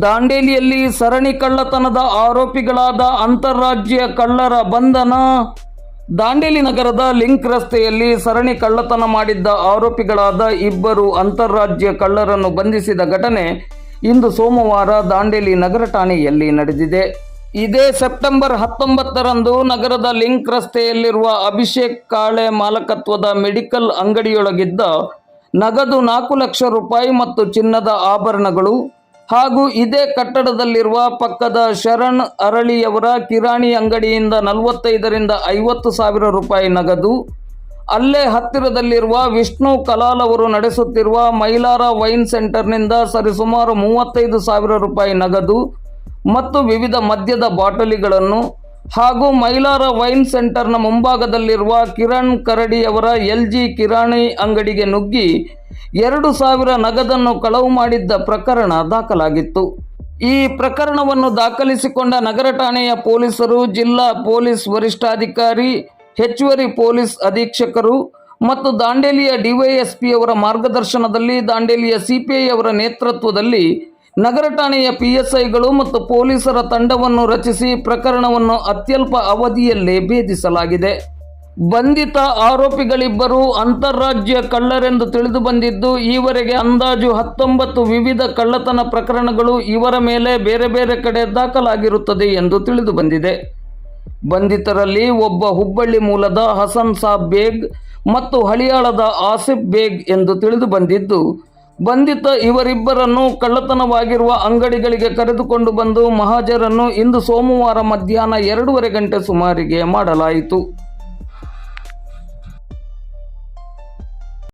ದಾಂಡೇಲಿಯಲ್ಲಿ ಸರಣಿ ಕಳ್ಳತನದ ಆರೋಪಿಗಳಾದ ಅಂತಾರಾಜ್ಯ ಕಳ್ಳರ ಬಂಧನ. ದಾಂಡೇಲಿ ನಗರದ ಲಿಂಕ್ ರಸ್ತೆಯಲ್ಲಿ ಸರಣಿ ಕಳ್ಳತನ ಮಾಡಿದ್ದ ಆರೋಪಿಗಳಾದ ಇಬ್ಬರು ಅಂತಾರಾಜ್ಯ ಕಳ್ಳರನ್ನು ಬಂಧಿಸಿದ ಘಟನೆ ಇಂದು ಸೋಮವಾರ ದಾಂಡೇಲಿ ನಗರ ಠಾಣೆಯಲ್ಲಿ ನಡೆದಿದೆ. ಇದೇ ಸೆಪ್ಟೆಂಬರ್ ಹತ್ತೊಂಬತ್ತರಂದು ನಗರದ ಲಿಂಕ್ ರಸ್ತೆಯಲ್ಲಿರುವ ಅಭಿಷೇಕ್ ಕಾಳೆ ಮಾಲಕತ್ವದ ಮೆಡಿಕಲ್ ಅಂಗಡಿಯೊಳಗಿದ್ದ ನಗದು ನಾಲ್ಕು ಲಕ್ಷ ರೂಪಾಯಿ ಮತ್ತು ಚಿನ್ನದ ಆಭರಣಗಳು ಹಾಗೂ ಇದೇ ಕಟ್ಟಡದಲ್ಲಿರುವ ಪಕ್ಕದ ಶರಣ್ ಅರಳಿಯವರ ಕಿರಾಣಿ ಅಂಗಡಿಯಿಂದ ನಲವತ್ತೈದರಿಂದ ಐವತ್ತು ಸಾವಿರ ರೂಪಾಯಿ ನಗದು. ಅಲ್ಲೇ ಹತ್ತಿರದಲ್ಲಿರುವ ವಿಷ್ಣು ಕಲಾಲ್ ಅವರು ನಡೆಸುತ್ತಿರುವ ಮೈಲಾರ ವೈನ್ ಸೆಂಟರ್ನಿಂದ ಸರಿಸುಮಾರು ಮೂವತ್ತೈದು ಸಾವಿರ ರೂಪಾಯಿ ನಗದು ಮತ್ತು ವಿವಿಧ ಮದ್ಯದ ಬಾಟಲಿಗಳನ್ನು ಹಾಗೂ ಮೈಲಾರ ವೈನ್ ಸೆಂಟರ್ನ ಮುಂಭಾಗದಲ್ಲಿರುವ ಕಿರಣ್ ಕರಡಿಯವರ ಎಲ್ ಜಿ ಕಿರಾಣಿ ಅಂಗಡಿಗೆ ನುಗ್ಗಿ ಎರಡು ಸಾವಿರ ನಗದನ್ನು ಕಳವು ಮಾಡಿದ್ದ ಪ್ರಕರಣ ದಾಖಲಾಗಿತ್ತು. ಈ ಪ್ರಕರಣವನ್ನು ದಾಖಲಿಸಿಕೊಂಡ ನಗರ ಠಾಣೆಯ ಪೊಲೀಸರು, ಜಿಲ್ಲಾ ಪೊಲೀಸ್ ವರಿಷ್ಠಾಧಿಕಾರಿ, ಹೆಚ್ಚುವರಿ ಪೊಲೀಸ್ ಅಧೀಕ್ಷಕರು ಮತ್ತು ದಾಂಡೇಲಿಯ ಡಿವೈಎಸ್ಪಿಯವರ ಮಾರ್ಗದರ್ಶನದಲ್ಲಿ ದಾಂಡೇಲಿಯ ಸಿಪಿಐ ಅವರ ನೇತೃತ್ವದಲ್ಲಿ ನಗರ ಠಾಣೆಯ ಪಿಎಸ್ಐಗಳು ಮತ್ತು ಪೊಲೀಸರ ತಂಡವನ್ನು ರಚಿಸಿ ಪ್ರಕರಣವನ್ನು ಅತ್ಯಲ್ಪ ಅವಧಿಯಲ್ಲೇ ಭೇದಿಸಲಾಗಿದೆ. ಬಂಧಿತ ಆರೋಪಿಗಳಿಬ್ಬರು ಅಂತಾರಾಜ್ಯ ಕಳ್ಳರೆಂದು ತಿಳಿದು ಬಂದಿದ್ದು, ಈವರೆಗೆ ಅಂದಾಜು ಹತ್ತೊಂಬತ್ತು ವಿವಿಧ ಕಳ್ಳತನ ಪ್ರಕರಣಗಳು ಇವರ ಮೇಲೆ ಬೇರೆ ಬೇರೆ ಕಡೆ ದಾಖಲಾಗಿರುತ್ತದೆ ಎಂದು ತಿಳಿದು ಬಂದಿದೆ. ಬಂಧಿತರಲ್ಲಿ ಒಬ್ಬ ಹುಬ್ಬಳ್ಳಿ ಮೂಲದ ಹಸನ್ ಸಾಬ್ ಬೇಗ್ ಮತ್ತು ಹಳಿಯಾಳದ ಆಸಿಫ್ ಬೇಗ್ ಎಂದು ತಿಳಿದು ಬಂದಿದ್ದು ಬಂಧಿತ ಇವರಿಬ್ಬರನ್ನು ಕಳ್ಳತನವಾಗಿರುವ ಅಂಗಡಿಗಳಿಗೆ ಕರೆದುಕೊಂಡು ಬಂದು ಮಹಾಜರನ್ನು ಇಂದು ಸೋಮವಾರ ಮಧ್ಯಾಹ್ನ ಎರಡೂವರೆ ಗಂಟೆ ಸುಮಾರಿಗೆ ಮಾಡಲಾಯಿತು.